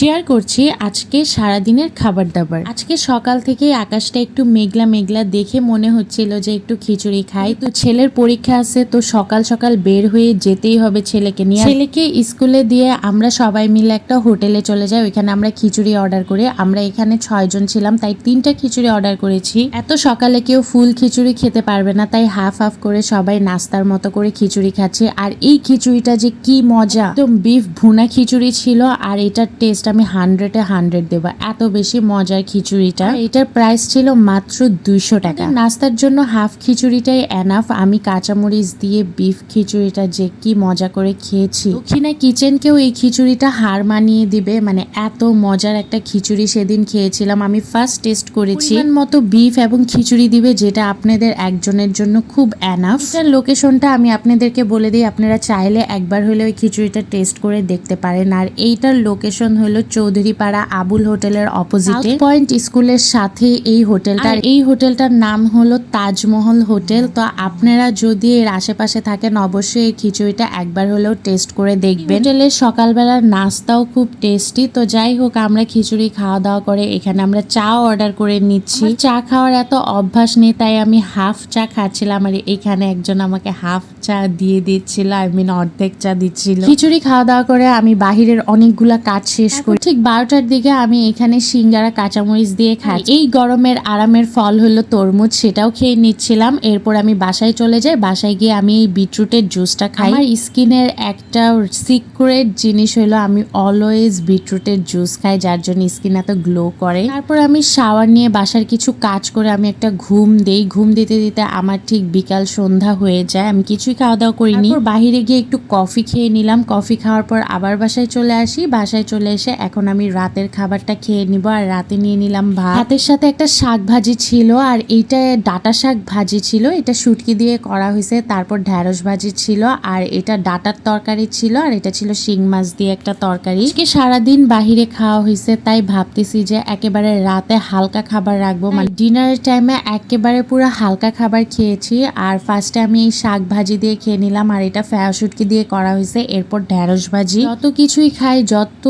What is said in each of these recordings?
Share করছি আজকে সারাদিনের খাবার দাবার। আজকে সকাল থেকে আকাশটা একটু মেঘলা মেঘলা দেখে মনে হচ্ছিল যে একটু খিচুড়ি খাই। তো ছেলের পরীক্ষা আছে, তো সকাল সকাল বের হয়ে যেতেই হবে ছেলেকে নিয়ে। ছেলেকে স্কুলে দিয়ে আমরা সবাই মিলে একটা হোটেলে চলে যাই, ওইখানে আমরা খিচুড়ি অর্ডার করে। আমরা এখানে ছয়জন ছিলাম, তাই তিনটা খিচুড়ি অর্ডার করেছি। এত সকালে কেউ ফুল খিচুড়ি খেতে পারবে না, তাই হাফ হাফ করে সবাই নাস্তার মতো করে খিচুড়ি খাচ্ছে। আর এই খিচুড়িটা যে কি মজা! একদম বিফ ভুনা খিচুড়ি ছিল, আর এটার টেস্ট আমি হান্ড্রেডে হান্ড্রেড দেবো। এত বেশি মজার খিচুড়িটা। এটার প্রাইস ছিল মাত্র দুইশো টাকা। নাস্তার জন্য হাফ খিচুড়িটাই এনাফ আমি কাঁচামরিচ দিয়ে বিফ খিচুড়িটা যে কি মজা করে খেয়েছি। দক্ষিণা কিচেনকেও এই খিচুড়িটা হার মানিয়ে দিবে। মানে এত মজার একটা খিচুড়ি সেদিন খেয়েছিলাম। আমি ফার্স্ট টেস্ট করেছি। মতো বিফ এবং খিচুড়ি দিবে, যেটা আপনাদের একজনের জন্য খুব এনাফ এটার লোকেশনটা আমি আপনাদেরকে বলে দিই। আপনারা চাইলে একবার হলে ওই খিচুড়িটা টেস্ট করে দেখতে পারেন। আর এইটার লোকেশন হলো চৌধুরীপাড়া আবুল হোটেলের অপোজিটে পয়েন্ট স্কুলের সাথে এই হোটেলটা এই হোটেলটার নাম হলো তাজমহল হোটেল। তো আপনারা যদি এর আশেপাশে থাকেন অবশ্যই এই খিচুড়িটা একবার হলেও টেস্ট করে দেখবেন। হোটেলের সকালবেলার নাস্তাও খুব টেস্টি তো যাই হোক আমরা খিচুড়ি খাওয়া দাওয়া করে এখানে আমরা চা অর্ডার করে নিচ্ছি। চা খাওয়ার এত অভ্যাস নেই তাই আমি হাফ চা খাচ্ছিলাম। আর এখানে একজন আমাকে হাফ চা দিয়ে দিচ্ছিল আই মিন অর্ধেক চা দিচ্ছিল। খিচুড়ি খাওয়া দাওয়া করে আমি বাহিরের অনেকগুলা কাজ শেষ করি ঠিক বারোটার দিকে আমি এখানে সিঙ্গারা, কাঁচামরিচ দিয়ে খাই এই গরমের আরামের ফল হলো তরমুজ, সেটাও খেয়ে নিচ্ছিলাম। এরপর আমি বাসায় চলে যাই। বাসায় গিয়ে আমি এই বিটরুটের জুসটা খাই। আমার স্কিনের একটা সিক্রেট জিনিস হলো আমি অলওয়েজ বিটরুটের জুস খাই, যার জন্য স্কিন এত গ্লো করে। তারপর আমি শাওয়ার নিয়ে বাসার কিছু কাজ করে আমি একটা ঘুম দেই। ঘুম দিতে দিতে আমার ঠিক বিকাল সন্ধ্যা হয়ে যায়। আমি কিছুই খাওয়া দাওয়া করিনি। বাহিরে গিয়ে একটু কফি খেয়ে নিলাম। কফি খাওয়ার পর আবার বাসায় চলে আসি। বাসায় চলে এসে এখন আমি রাতের খাবারটা খেয়ে নিব আর রাতে নিয়ে নিলাম ভাত। ভাতের সাথে একটা শাক ভাজি ছিল আর এইটা ডাটা শাক ভাজি ছিল এটা শুটকি দিয়ে করা হয়েছে তারপর ঢ্যাঁড়স ভাজি ছিল আর এটা ডাটার তরকারি ছিল আর এটা ছিল শিং মাছ দিয়ে একটা তরকারি। আজকে সারাদিন বাহিরে খাওয়া হয়েছে তাই ভাবতেছি যে একেবারে রাতে হালকা খাবার রাখব। মানে ডিনারের টাইমে একেবারে পুরো হালকা খাবার খেয়েছি আর ফার্স্টে আমি এই শাক ভাজি দিয়ে খেয়ে নিলাম আর এটা ফ্যায়া শুটকি দিয়ে করা হয়েছে এরপর ঢ্যাঁড়স ভাজি। যত কিছুই খাই যত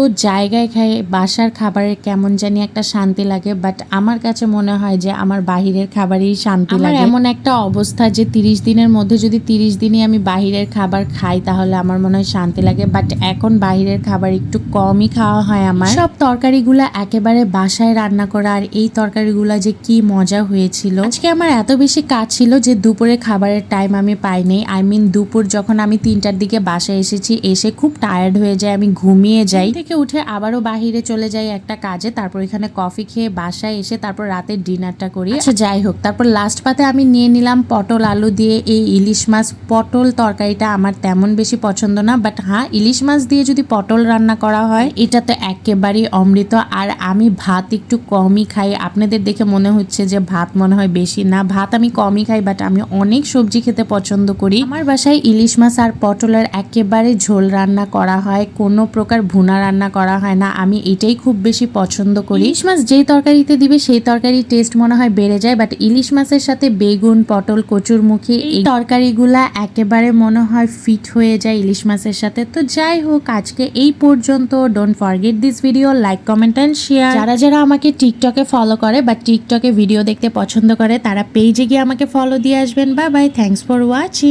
জায়গায় খাই বাসার খাবারের কেমন জানি একটা শান্তি লাগে বাট আমার কাছে মনে হয় যে আমার বাহিরের খাবারই শান্তি লাগে। এমন একটা অবস্থা যে তিরিশ দিনের মধ্যে যদি তিরিশ দিনই আমি বাহিরের খাবার খাই তাহলে আমার মনে হয় শান্তি লাগে। বাট এখন বাহিরের খাবার একটু কমই খাওয়া হয় আমার। সব তরকারিগুলো একেবারে বাসায় রান্না করা আর এই তরকারিগুলো যে কি মজা হয়েছিল। আজকে আমার এত বেশি কাজ ছিল যে দুপুরে খাবারের টাইম আমি পাইনি। আই মিন দুপুর যখন আমি তিনটার দিকে বাসায় এসেছি এসে খুব টায়ার্ড হয়ে যায় আমি ঘুমিয়ে যাই। থেকে উঠে আবারও বাহিরে চলে যাই একটা কাজে, তারপর এখানে কফি খেয়ে বাসায় এসে তারপর রাতের ডিনারটা করি। আচ্ছা যাই হোক, তারপর লাস্ট পাতে আমি নিয়ে নিলাম পটল আলু দিয়ে এই ইলিশ মাছ। পটল তরকারিটা আমার তেমন বেশি পছন্দ না বাট হ্যাঁ ইলিশ মাছ দিয়ে যদি পটল রান্না করা হয়, এটা তো একেবারেই অমৃত। আর আমি ভাত একটু কমই খাই। আপনাদের দেখে মনে হচ্ছে যে ভাত মনে হয় বেশি না। ভাত আমি কমই খাই বাট আমি অনেক সবজি খেতে পছন্দ করি। আমার বাসায় ইলিশ মাছ আর পটলের একেবারে ঝোল রান্না করা হয়। কোনো প্রকার ভুনা রান্না করা হয় না আমি এটাই খুব বেশি পছন্দ করি। ইলিশ মাছ যেই তরকারিতে দিবে সেই তরকারির টেস্ট মনে হয় বেড়ে যায় বাট ইলিশ মাছের সাথে বেগুন পটল কচুরমুখী এই তরকারিগুলা একেবারে মনে হয় ফিট হয়ে যায় ইলিশ মাছের সাথে। তো যাই হোক আজকে এই পর্যন্ত। Don't forget this video like comment and share যারা যারা আমাকে টিকটকে ফলো করে বা টিকটকে ভিডিও দেখতে পছন্দ করে তারা পেজে গিয়ে আমাকে ফলো দিয়ে আসবেন। Bye bye thanks for watching